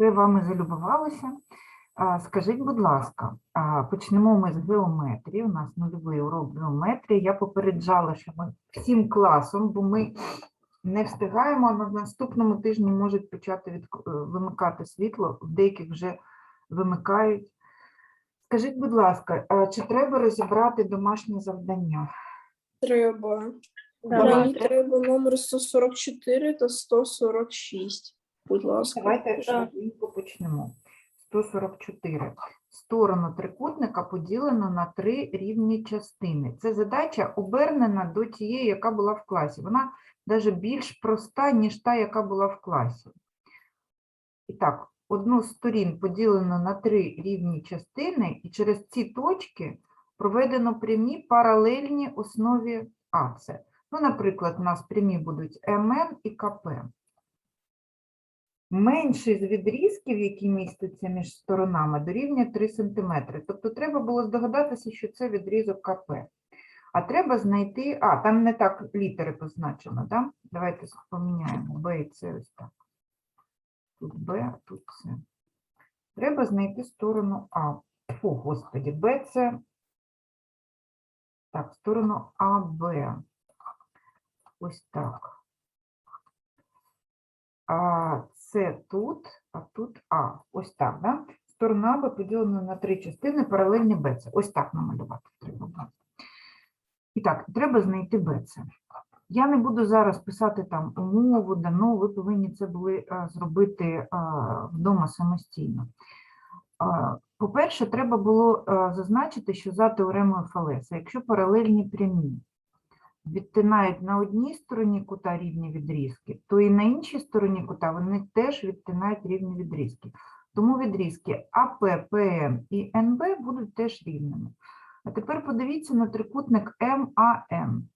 Все вами залюбувалося. А, Скажіть, будь ласка, почнемо ми з геометрії. У нас нульовий урок геометрії. Я попереджала, що ми всім класом, бо ми не встигаємо, а на наступному тижні можуть почати від... вимикати світло, в деяких вже вимикають. Скажіть, будь ласка, чи треба розібрати домашнє завдання? Треба. Мені треба номер 144 та 146. Будь ласка. Давайте швидко почнемо. 144. Сторону трикутника поділено на три рівні частини. Це задача обернена до тієї, яка була в класі. Вона навіть більш проста, ніж та, яка була в класі. І так, одну з сторін поділено на три рівні частини, і через ці точки проведено прямі паралельні основі АЦ. Ну, наприклад, у нас прямі будуть МН і КП. Менший з відрізків, які містяться між сторонами, дорівнює 3 см. Тобто треба було здогадатися, що це відрізок КП. А треба знайти. А, там не так літери позначено, да? Давайте поміняємо. Б і С ось так. Тут Б, тут С. Треба знайти сторону А. О, господі, Б це. Так, сторону АБ. Ось так. А це тут, а тут А. Ось так, да? Сторона Б поділена на три частини, паралельні БЦ. Ось так намалювати треба. І так, треба знайти БЦ. Я не буду зараз писати там умову, дано, ви повинні це були зробити вдома самостійно. По-перше, треба було зазначити, що за теоремою Фалеса, якщо паралельні прямі відтинають на одній стороні кута рівні відрізки, то і на іншій стороні кута вони теж відтинають рівні відрізки. Тому відрізки АП, ПМ і НБ будуть теж рівними. А тепер подивіться на трикутник МАН.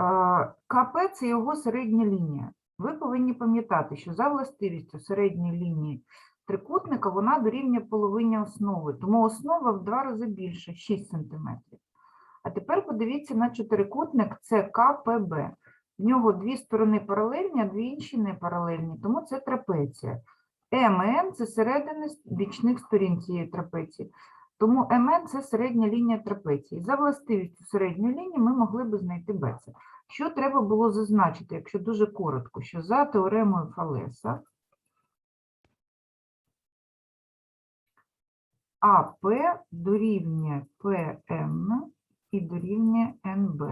Е, КП – це його середня лінія. Ви повинні пам'ятати, що за властивістю середньої лінії трикутника вона дорівнює половині основи, тому основа в два рази більше 6 см. А тепер подивіться на чотирикутник ЦКПБ. В нього дві сторони паралельні, а дві інші не паралельні, тому це трапеція. МН – це середини бічних сторін цієї трапеції. Тому МН – це середня лінія трапеції. За властивістю середньої лінії ми могли би знайти БЦ. Що треба було зазначити, якщо дуже коротко, що за теоремою Фалеса АП дорівнює ПМ і дорівнює НБ.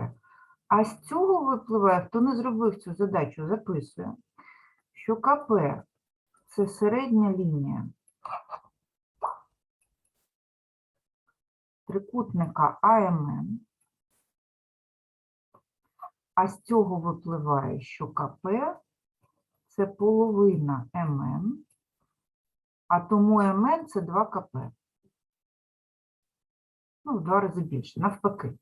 А з цього випливає, хто не зробив цю задачу, записує, що КП – це середня лінія трикутника АМН, а з цього випливає, що КП – це половина МН, а тому МН – це 2 КП. Ну, в два рази більше. Навпаки,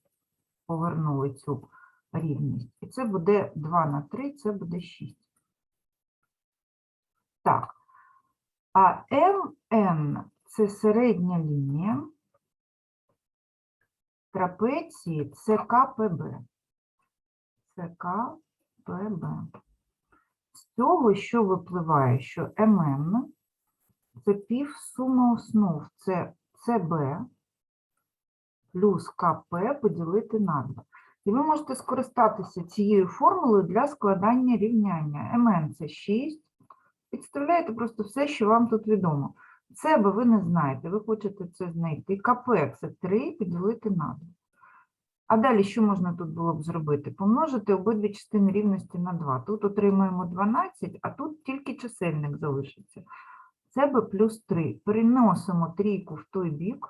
повернули цю рівність. І це буде 2 на 3, це буде 6. Так. А МН – це середня лінія трапеції ЦКПБ. ЦКПБ. З цього, що випливає, що МН – це півсума основ, це ЦБ плюс КП поділити на 2. І ви можете скористатися цією формулою для складання рівняння. МН – це 6. Підставляєте просто все, що вам тут відомо. Це ви не знаєте, ви хочете це знайти. КП – це 3 поділити на 2. А далі що можна тут було б зробити? Помножити обидві частини рівності на 2. Тут отримаємо 12, а тут тільки чисельник залишиться. Це би плюс 3. Переносимо трійку в той бік.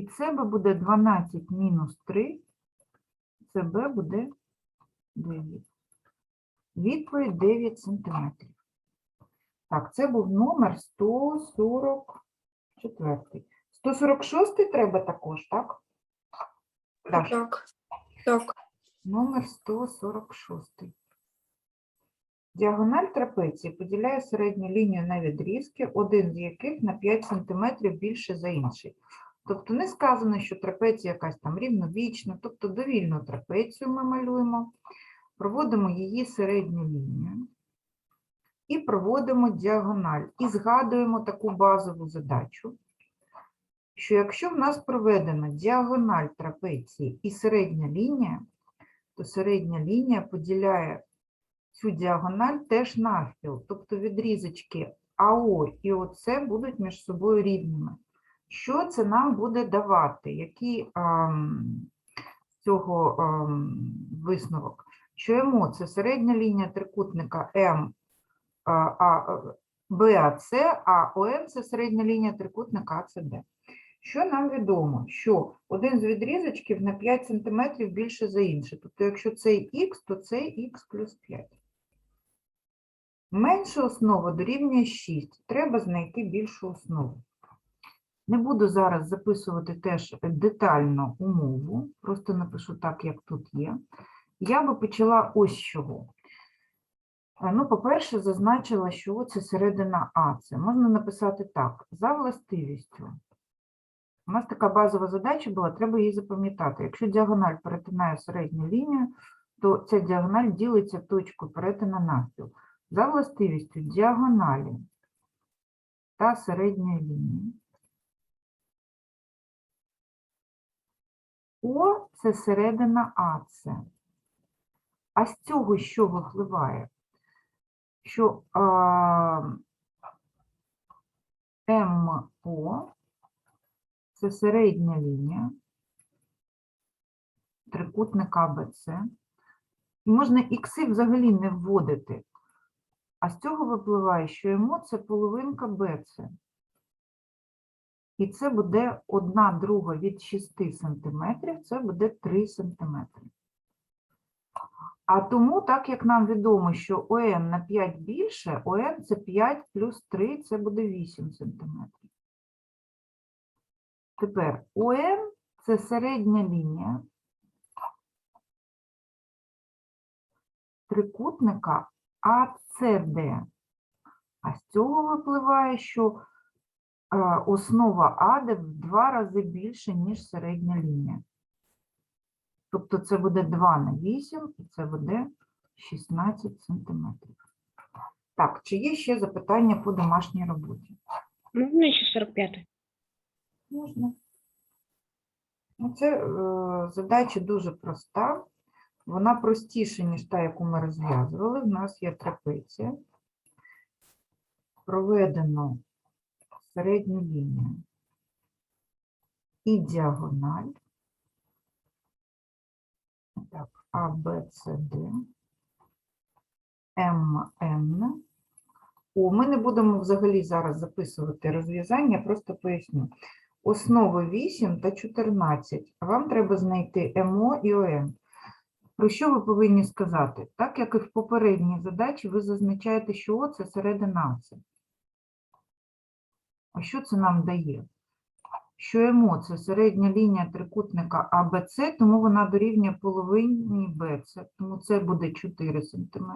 І це би буде 12 мінус 3. Це Б буде 9. Відповідь 9 сантиметрів. Так, це був номер 144. 146 треба також, так? Даш, Так. Так. номер 146. Діагональ трапеції поділяє середню лінію на відрізки, один з яких на 5 см більше за інший. Тобто не сказано, що трапеція якась там рівнобічна, тобто довільну трапецію ми малюємо, проводимо її середню лінію. і проводимо діагональ. І згадуємо таку базову задачу, що якщо в нас проведена діагональ трапеції і середня лінія, то середня лінія поділяє цю діагональ теж навпіл, тобто відрізочки АО і ОЦ будуть між собою рівними. Що це нам буде давати? Який з цього висновок? Що це середня лінія трикутника М, а, БАЦ, а ОМ – це середня лінія трикутника АЦД. Що нам відомо? Що один з відрізочків на 5 см більше за інший. Тобто, якщо цей х, то цей х плюс 5. Менша основа дорівнює 6. Треба знайти більшу основу. Не буду зараз записувати теж детально умову, просто напишу так, як тут є. Я би почала ось чого. Е, Ну, по-перше, зазначила, що це середина А. Це можна написати так, за властивістю. У нас така базова задача була, треба її запам'ятати. Якщо діагональ перетинає середню лінію, то ця діагональ ділиться точкою перетину навпіл. За властивістю діагоналі та середньої лінії. О це середина АЦ. А з цього що випливає? Що а, МО це середня лінія трикутника АБЦ. І можна ікси взагалі не вводити. А з цього випливає, що МО це половинка БЦ. І це буде 1 друга від 6 см, це буде 3 см. А тому, так як нам відомо, що ОН на 5 більше, ОН це 5 плюс 3, це буде 8 см. Тепер ОН це середня лінія трикутника АЦД. А з цього випливає, що основа АД в два рази більше, ніж середня лінія. Тобто це буде 2 на 8 і це буде 16 сантиметрів. Так, чи є ще запитання по домашній роботі? Можна ще 45? Можна. Ну, Це е, задача дуже проста. Вона простіша, ніж та, яку ми розв'язували. У нас є трапеція. Проведено середню лінію і діагональ. Так, А, Б, С, Д. М, Н. О, ми не будемо взагалі зараз записувати розв'язання, просто поясню. Основи 8 та 14. Вам треба знайти МО і ОН. Про що ви повинні сказати? Так як і в попередній задачі, ви зазначаєте, що О – це середина С. А що це нам дає? Що МО – це середня лінія трикутника АБЦ, тому вона дорівнює половині БЦ, тому це буде 4 см.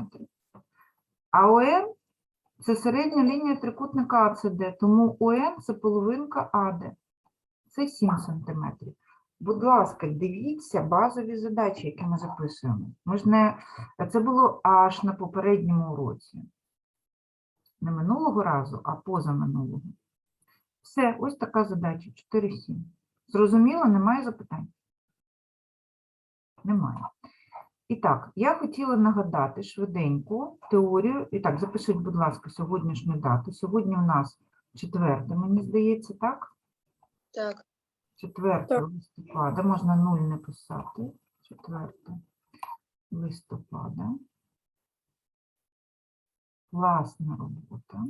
А ОН – це середня лінія трикутника АЦД, тому ОН – це половинка АД. Це 7 см. Будь ласка, дивіться базові задачі, які ми записуємо. Ми ж не... Це було аж на попередньому уроці. Не минулого разу, а позаминулого. Все, ось така задача. 4-7. Зрозуміло, немає запитань? Немає. І так, я хотіла нагадати швиденько теорію. І так, запишіть, будь ласка, сьогоднішню дату. Сьогодні у нас четверте, мені здається, так? Так. 4 Так. листопада, можна 0 не писати. 4 листопада. Класна робота.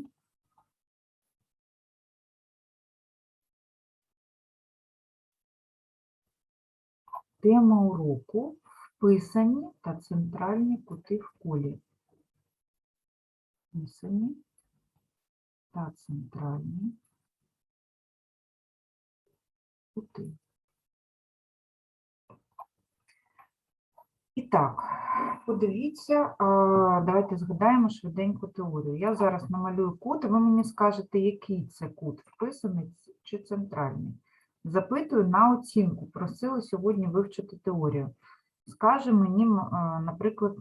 Тема уроку вписані та центральні кути в колі. Вписані та центральні кути. І так, подивіться, давайте згадаємо швиденько теорію. Я зараз намалюю кут, і ви мені скажете, який це кут, вписаний чи центральний. Запитую на оцінку. Просили сьогодні вивчити теорію. Скаже мені, наприклад,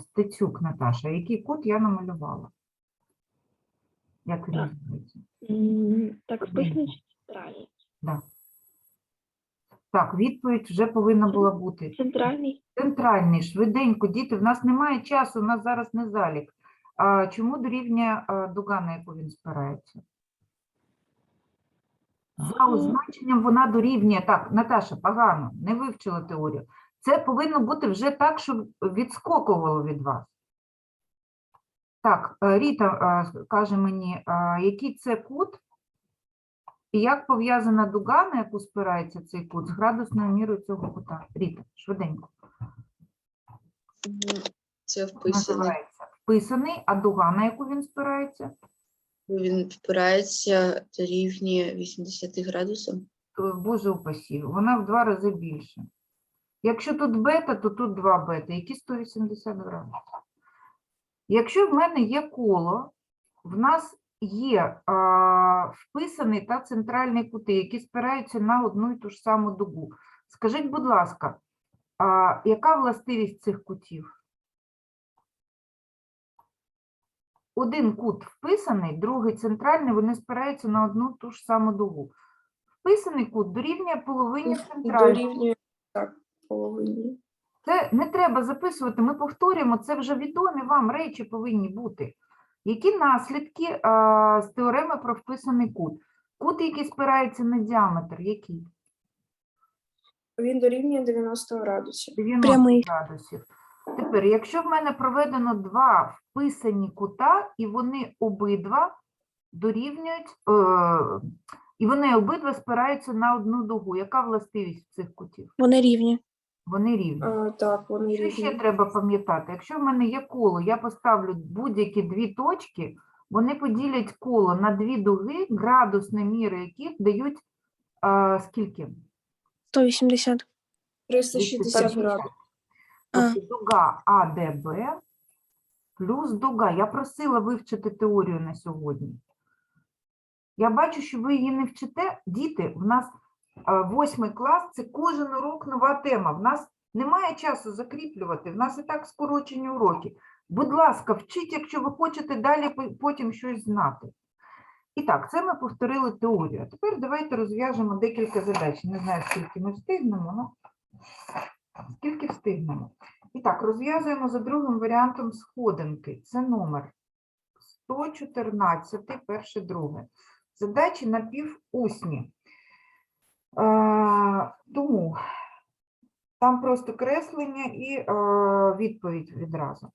Стецюк Наташа, який кут я намалювала. Як він називається? Так, вписано центральний. Так, відповідь вже повинна була бути. Центральний. Центральний, швиденько, діти, в нас немає часу, у нас зараз не залік. А чому дорівнює дуга, на яку він спирається? За означенням вона дорівнює. Так, Наташа, погано, не вивчила теорію. Це повинно бути вже так, щоб відскокувало від вас. Так, е, Ріта е, каже мені, е, який це кут і як пов'язана дуга, на яку спирається цей кут, з градусною мірою цього кута. Ріта, швиденько. Це вписаний. Називається вписаний, а дуга, на яку він спирається? Він впирається до рівні 80 градусів. Боже упасі, вона в два рази більше. Якщо тут бета, то тут 2 бета, які 180 градусів. Якщо в мене є коло, в нас є а, вписаний та центральний кути, які спираються на одну і ту ж саму дугу. Скажіть, будь ласка, а, яка властивість цих кутів? Один кут вписаний, другий центральний, вони спираються на одну ту ж саму дугу. Вписаний кут дорівнює половині центрального. Так, половині. Це не треба записувати, ми повторюємо, це вже відомі вам речі повинні бути. Які наслідки а, з теореми про вписаний кут? Кут, який спирається на діаметр, який? Він дорівнює 90 градусів. 90 Прямий. градусів. Тепер, якщо в мене проведено два вписані кута, і вони обидва дорівнюють, е, і вони обидва спираються на одну дугу, яка властивість цих кутів? Вони рівні. Вони рівні. А, так, вони Що ще рівні. треба пам'ятати? Якщо в мене є коло, я поставлю будь-які дві точки, вони поділять коло на дві дуги, градусні міри яких дають а, скільки? 180. 360 градусів. Тобто дуга АДБ плюс дуга. Я просила вивчити теорію на сьогодні. Я бачу, що ви її не вчите. Діти, в нас восьмий клас, це кожен урок нова тема. В нас немає часу закріплювати, в нас і так скорочені уроки. Будь ласка, вчіть, якщо ви хочете далі потім щось знати. І так, це ми повторили теорію. А тепер давайте розв'яжемо декілька задач. Не знаю, скільки ми встигнемо, але скільки встигнемо. І так, розв'язуємо за другим варіантом сходинки. Це номер 114, перше, друге. Задачі напівусні. Е, тому там просто креслення і е, відповідь відразу.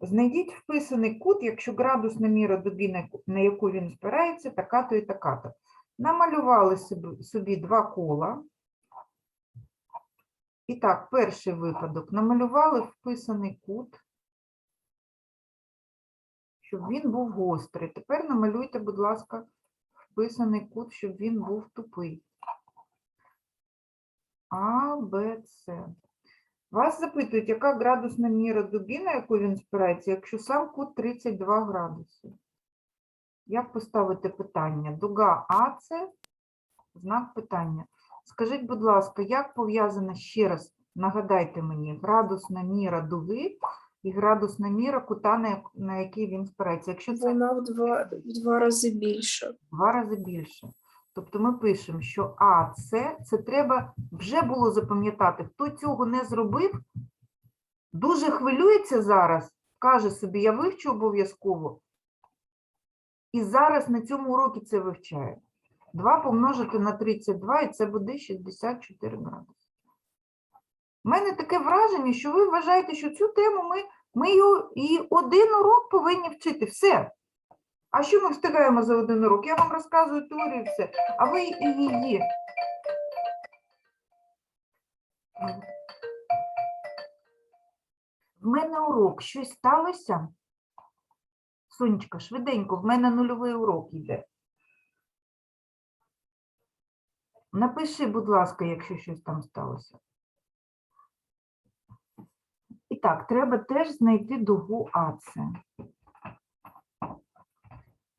Знайдіть вписаний кут, якщо градусна міра дуги, на яку- він спирається, така-то і така-то. Намалювали собі два кола. І так, перший випадок. Намалювали вписаний кут, щоб він був гострий. Тепер намалюйте, будь ласка, вписаний кут, щоб він був тупий. А, Б, С. Вас запитують, яка градусна міра дуги, на яку він спирається, якщо сам кут 32 градуси. Як поставити питання? Дуга АЦ, знак питання. Скажіть, будь ласка, як пов'язана ще раз, нагадайте мені, градусна міра дуги і градусна міра кута, на, як- який він спирається? Якщо це Вона в два, в два рази більше. два рази більше. Тобто ми пишемо, що АЦ, це треба вже було запам'ятати. Хто цього не зробив, дуже хвилюється зараз, каже собі, я вивчу обов'язково. І зараз на цьому уроці це вивчає. 2 помножити на 32, і це буде 64 градуси. У мене таке враження, що ви вважаєте, що цю тему ми, ми і один урок повинні вчити. Все. А що ми встигаємо за один урок? Я вам розказую теорію все, а ви її. В мене урок, щось сталося? Сонечка, швиденько, в мене нульовий урок йде. Напиши, будь ласка, якщо щось там сталося. І так, треба теж знайти дугу АЦ.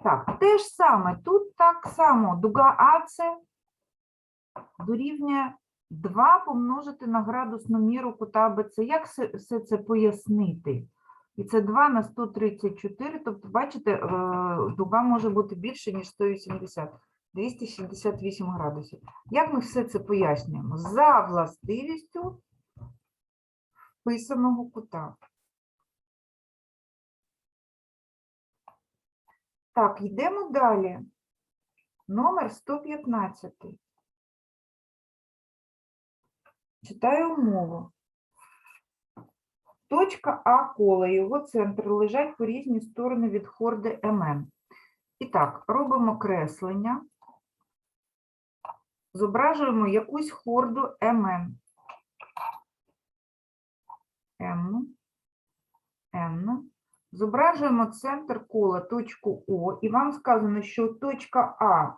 Так, те ж саме, тут так само дуга АЦ дорівнює 2 помножити на градусну міру кута АБЦ. Як все, все це пояснити? І це 2 на 134, тобто, бачите, е, дуга може бути більше, ніж 180, 268 градусів. Як ми все це пояснюємо? За властивістю вписаного кута. Так, йдемо далі. Номер 115. Читаю умову. Точка А кола його центр лежать по різні сторони від хорди МН. І так, робимо креслення. Зображуємо якусь хорду МН. М. Н. Зображуємо центр кола, точку О, і вам сказано, що точка А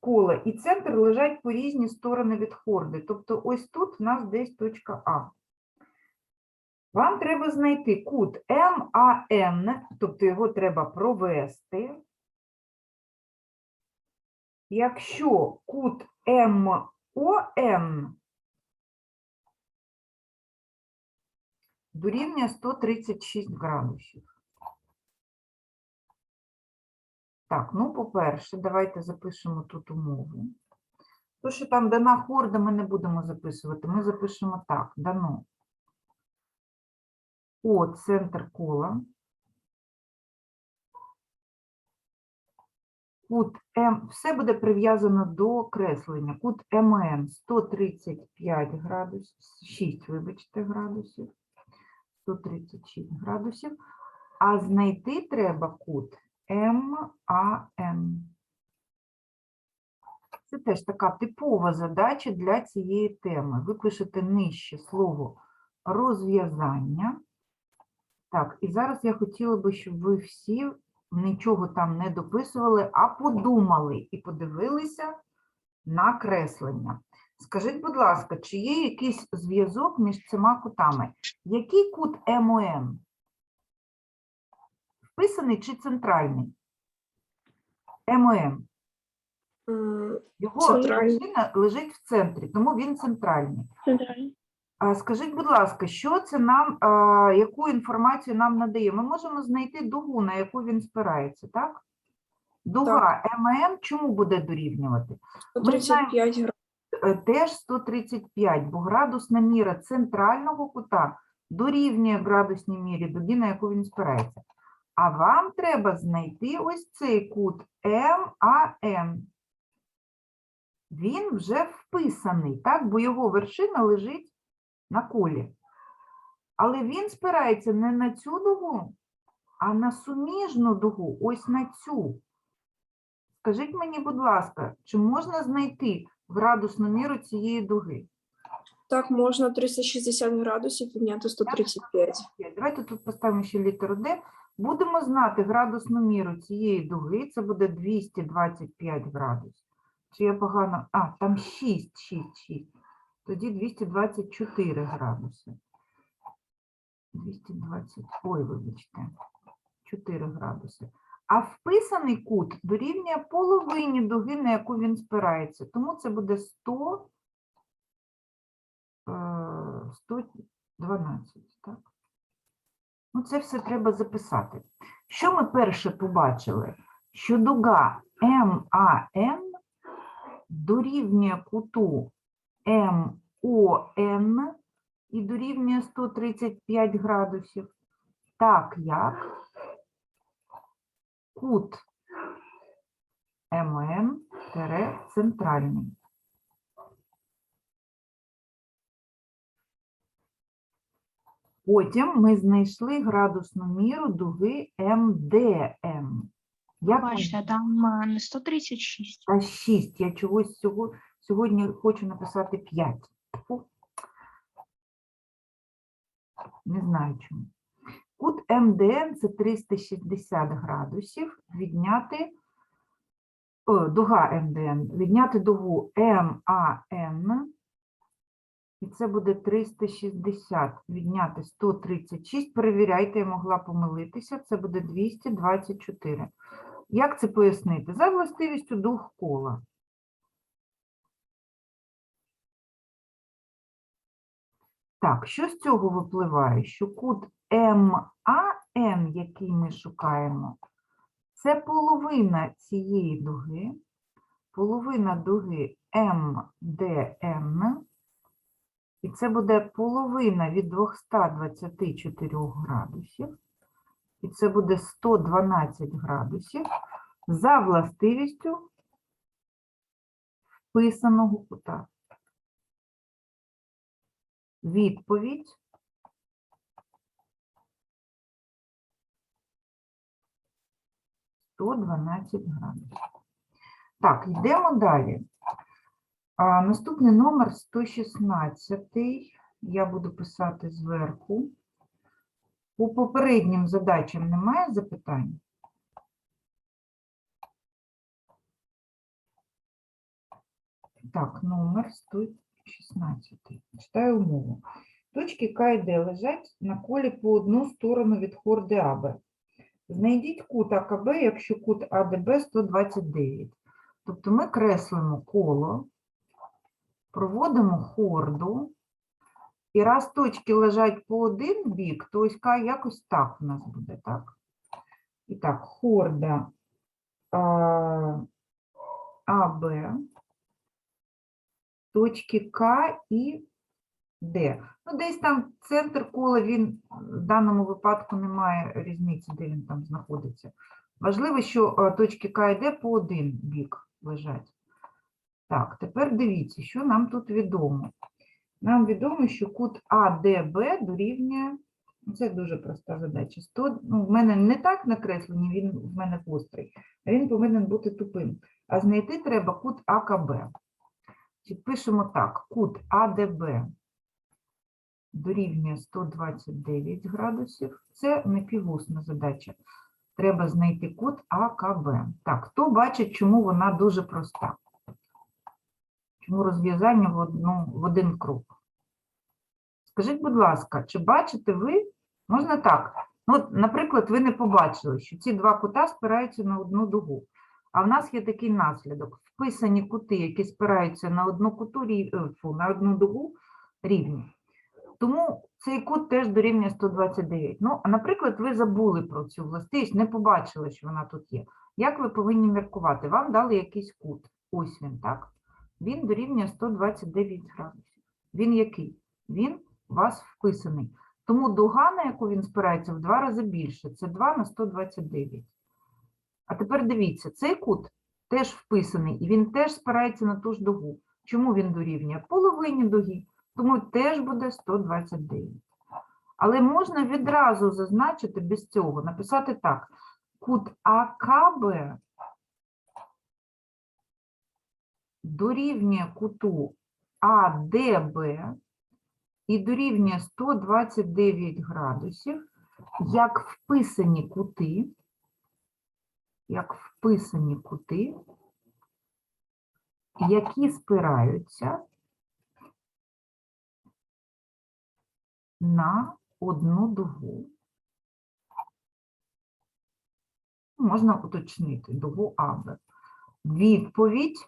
кола і центр лежать по різні сторони від хорди. Тобто ось тут в нас десь точка А. Вам треба знайти кут МАН, тобто його треба провести. Якщо кут МОН дорівнює 136 градусів. Так, ну, по-перше, давайте запишемо тут умову. То, що там дана хорда, ми не будемо записувати. Ми запишемо так, дано. О, центр кола. Кут М, все буде прив'язано до креслення. Кут МН 135 градусів, 6, вибачте, градусів. 136 градусів. А знайти треба кут МАН. Це теж така типова задача для цієї теми. Ви пишете нижче слово розв'язання. Так, і зараз я хотіла би, щоб ви всі нічого там не дописували, а подумали і подивилися на креслення. Скажіть, будь ласка, чи є якийсь зв'язок між цими кутами? Який кут МОН? Вписаний чи центральний? МОН. Його Центральний. лежить в центрі, тому він центральний. Центральний. Скажіть, будь ласка, що це нам, а, яку інформацію нам надає? Ми можемо знайти дугу, на яку він спирається, так? Дуга МН чому буде дорівнювати? 135 градусів. Е, Теж 135, бо градусна міра центрального кута дорівнює градусній мірі дуги, на яку він спирається. А вам треба знайти ось цей кут МАН. Він вже вписаний, так? бо його вершина лежить на колі. Але він спирається не на цю дугу, а на суміжну дугу, ось на цю. Скажіть мені, будь ласка, чи можна знайти градусну міру цієї дуги? Так, можна 360 градусів відняти 135. Давайте тут поставимо ще літеру Д. Будемо знати градусну міру цієї дуги. Це буде 225 градусів. Чи я погано. А, там 6, 6, 6. Тоді 224 градуси. 220. Ой, вибачте. 4 градуси. А вписаний кут дорівнює половині дуги, на яку він спирається. Тому це буде 100, е, 112. Так? Ну, це все треба записати. Що ми перше побачили? Що дуга МАН дорівнює куту МОН і дорівнює 135 градусів. Так як кут МН центральний. Потім ми знайшли градусну міру дуги МДМ. Бачите, там е, не 136. а 6. Я чогось сього- сьогодні хочу написати 5. Не знаю чому. Кут МДН це 360 градусів. Відняти о, дуга МДН. Відняти дугу МАН. І це буде 360. Відняти 136. Перевіряйте, я могла помилитися. Це буде 224. Як це пояснити? За властивістю дух кола. Так, що з цього випливає? Що кут МАН який ми шукаємо, це половина цієї дуги, половина дуги МДН, і це буде половина від 224 градусів, і це буде 112 градусів за властивістю вписаного кута. Відповідь – 112 градусів. Так, йдемо далі. А, наступний номер 116. Я буду писати зверху. По попереднім задачам немає запитань? Так, номер 116. Читаю умову. Точки К і Д лежать на колі по одну сторону від хорди АБ. Знайдіть кут АКБ, якщо кут АДБ 129. Тобто ми креслимо коло, проводимо хорду, і раз точки лежать по один бік, то ось К якось так у нас буде, так? І так, хорда АБ, точки К і Д. Ну, десь там центр кола, він в даному випадку немає різниці, де він там знаходиться. Важливо, що е, точки К і Д по один бік лежать. Так, тепер дивіться, що нам тут відомо. Нам відомо, що кут АДБ дорівнює, ну, це дуже проста задача. 100, ну, в мене не так накреслені, він в мене гострий, а він повинен бути тупим. А знайти треба кут АКБ. Пишемо так, кут АДБ дорівнює 129 градусів. Це непівусна задача. Треба знайти кут АКБ. Так, хто бачить, чому вона дуже проста? Чому розв'язання в, одну, в один круг? Скажіть, будь ласка, чи бачите ви? Можна так. Ну, наприклад, ви не побачили, що ці два кута спираються на одну дугу. А в нас є такий наслідок. Вписані кути, які спираються на одну куту, е, на одну дугу, рівні. Тому цей кут теж дорівнює 129. Ну, а наприклад, ви забули про цю властивість, не побачили, що вона тут є. Як ви повинні міркувати? Вам дали якийсь кут. Ось він, так? Він дорівнює 129 градусів. Він який? Він у вас вписаний. Тому дуга, на яку він спирається, в два рази більше. Це 2 на 129. А тепер дивіться, цей кут теж вписаний, і він теж спирається на ту ж дугу. Чому він дорівнює? Половині дуги. Тому теж буде 129. Але можна відразу зазначити без цього, написати так. Кут АКБ дорівнює куту АДБ і дорівнює 129 градусів, як вписані кути, як вписані кути, які спираються на одну дугу. Можна уточнити дугу АБ. Відповідь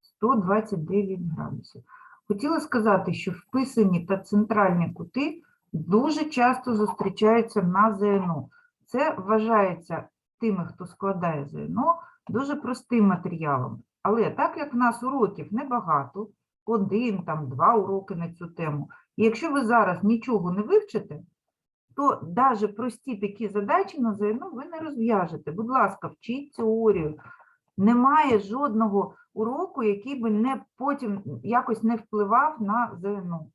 129 градусів. Хотіла сказати, що вписані та центральні кути дуже часто зустрічаються на ЗНО. Це вважається тими, хто складає ЗНО, дуже простим матеріалом. Але так як в нас уроків небагато, один, там, два уроки на цю тему, і якщо ви зараз нічого не вивчите, то навіть прості такі задачі на ЗНО ви не розв'яжете. Будь ласка, вчіть теорію. Немає жодного уроку, який би не потім якось не впливав на ЗНО.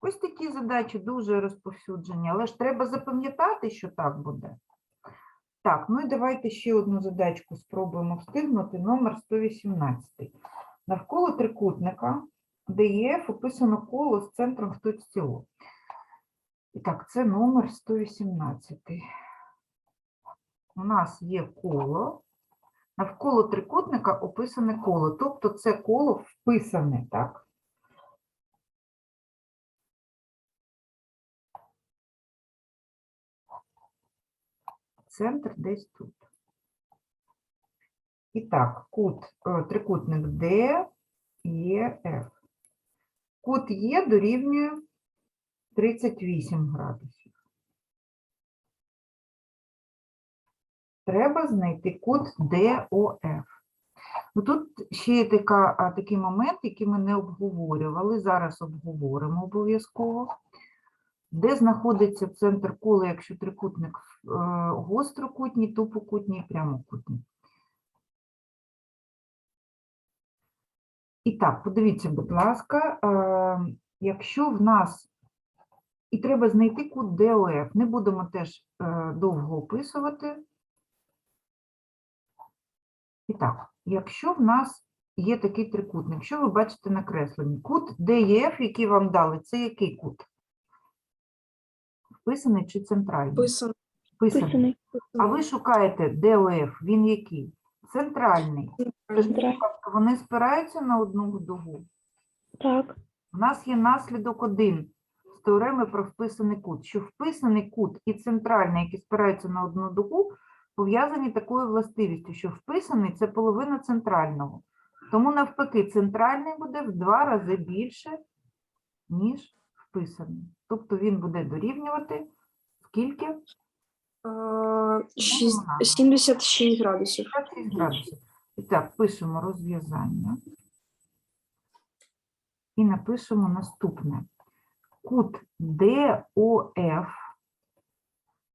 Ось такі задачі дуже розповсюджені, але ж треба запам'ятати, що так буде. Так, ну і давайте ще одну задачку спробуємо встигнути. Номер 118. Навколо трикутника ДЕФ описано коло з центром в точці О. І так, це номер 118. У нас є коло. Навколо трикутника описане коло, тобто це коло вписане, так? центр десь тут. І так, кут, е, трикутник D, E, F. Кут Є дорівнює 38 градусів. Треба знайти кут DOF. Ну, тут ще є така, такий момент, який ми не обговорювали. Зараз обговоримо обов'язково. Де знаходиться центр кола, якщо трикутник е, гострокутній, тупокутній, прямокутній? І так, подивіться, будь ласка, е, якщо в нас і треба знайти кут DOF, не будемо теж е, довго описувати. І так, якщо в нас є такий трикутник, що ви бачите накреслений? Кут DEF, який вам дали, це який кут? Вписаний чи центральний? Писано. Вписаний. Писаний. А ви шукаєте DOF, він який? Центральний. Будь Центральний. ласка, Вони спираються на одну дугу. Так. У нас є наслідок один з теореми про вписаний кут, що вписаний кут і центральний, які спираються на одну дугу, пов'язані такою властивістю, що вписаний це половина центрального. Тому навпаки, центральний буде в два рази більше, ніж вписаний. Тобто він буде дорівнювати скільки? А, шість- надо. 76 градусів. 56 градусів. І так, пишемо розв'язання. І напишемо наступне. Кут DOF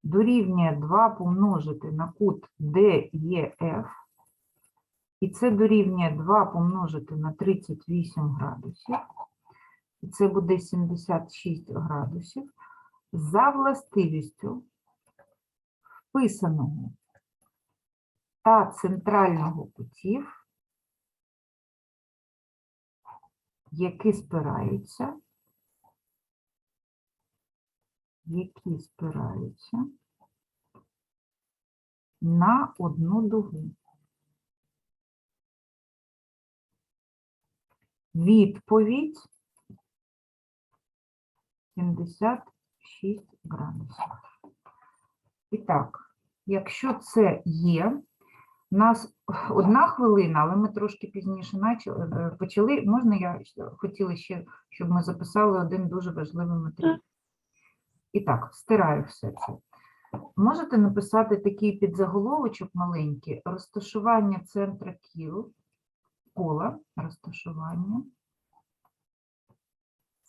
дорівнює 2 помножити на кут DEF. І це дорівнює 2 помножити на 38 градусів. І це буде 76 градусів. За властивістю вписаного та центрального кутів, які спираються, які спираються на одну дугу. Відповідь 76 градусів. І так, якщо це є, у нас одна хвилина, але ми трошки пізніше начали, е, почали. Можна я хотіла ще, щоб ми записали один дуже важливий матеріал. І так, стираю все це. Можете написати такий підзаголовочок маленький розташування центра кіл, кола, розташування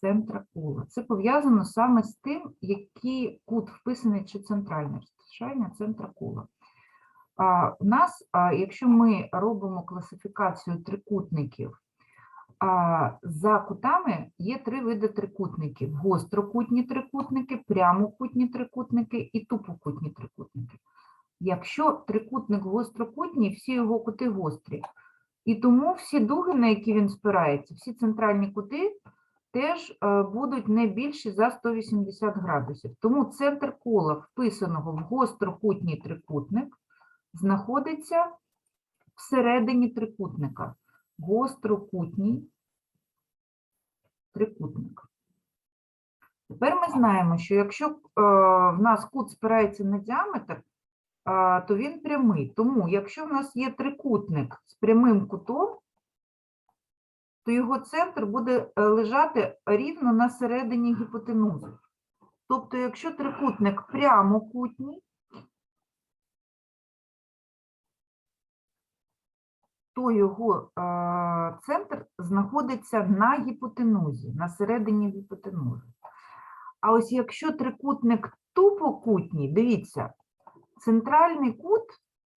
центра кола. Це пов'язано саме з тим, який кут вписаний чи центральне розташування центра кола. У нас, якщо ми робимо класифікацію трикутників, за кутами є три види трикутників: гострокутні трикутники, прямокутні трикутники і тупокутні трикутники. Якщо трикутник гострокутній, всі його кути гострі. І тому всі дуги, на які він спирається, всі центральні кути теж е, будуть не більші за 180 градусів. Тому центр кола, вписаного в гострокутній трикутник, знаходиться всередині трикутника. Гострокутній трикутник. Тепер ми знаємо, що якщо е, в нас кут спирається на діаметр, а, то він прямий. Тому, якщо в нас є трикутник з прямим кутом, то його центр буде е, лежати рівно на середині гіпотенузи. Тобто, якщо трикутник прямокутній, то його е, центр знаходиться на гіпотенузі, на середині гіпотенузи. А ось якщо трикутник тупокутній, дивіться, центральний кут,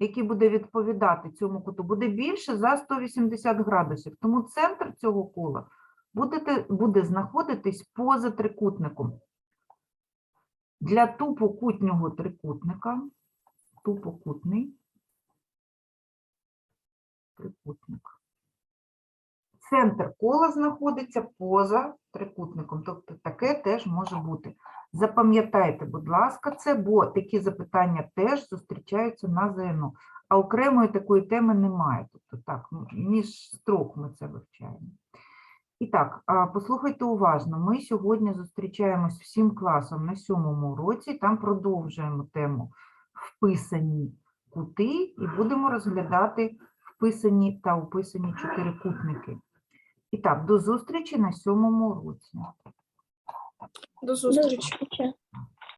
який буде відповідати цьому куту, буде більше за 180 градусів. Тому центр цього кола буде, буде знаходитись поза трикутником. Для тупокутнього трикутника, тупокутний трикутник. Центр кола знаходиться поза трикутником, тобто таке теж може бути. Запам'ятайте, будь ласка, це, бо такі запитання теж зустрічаються на ЗНО, а окремої такої теми немає. Тобто так, між строк ми це вивчаємо. І так, послухайте уважно. Ми сьогодні зустрічаємось всім класом на сьомому уроці, там продовжуємо тему вписані кути і будемо розглядати вписані та описані чотирикутники. І так, до зустрічі на сьомому уроці. До зустрічі. Зустрічі.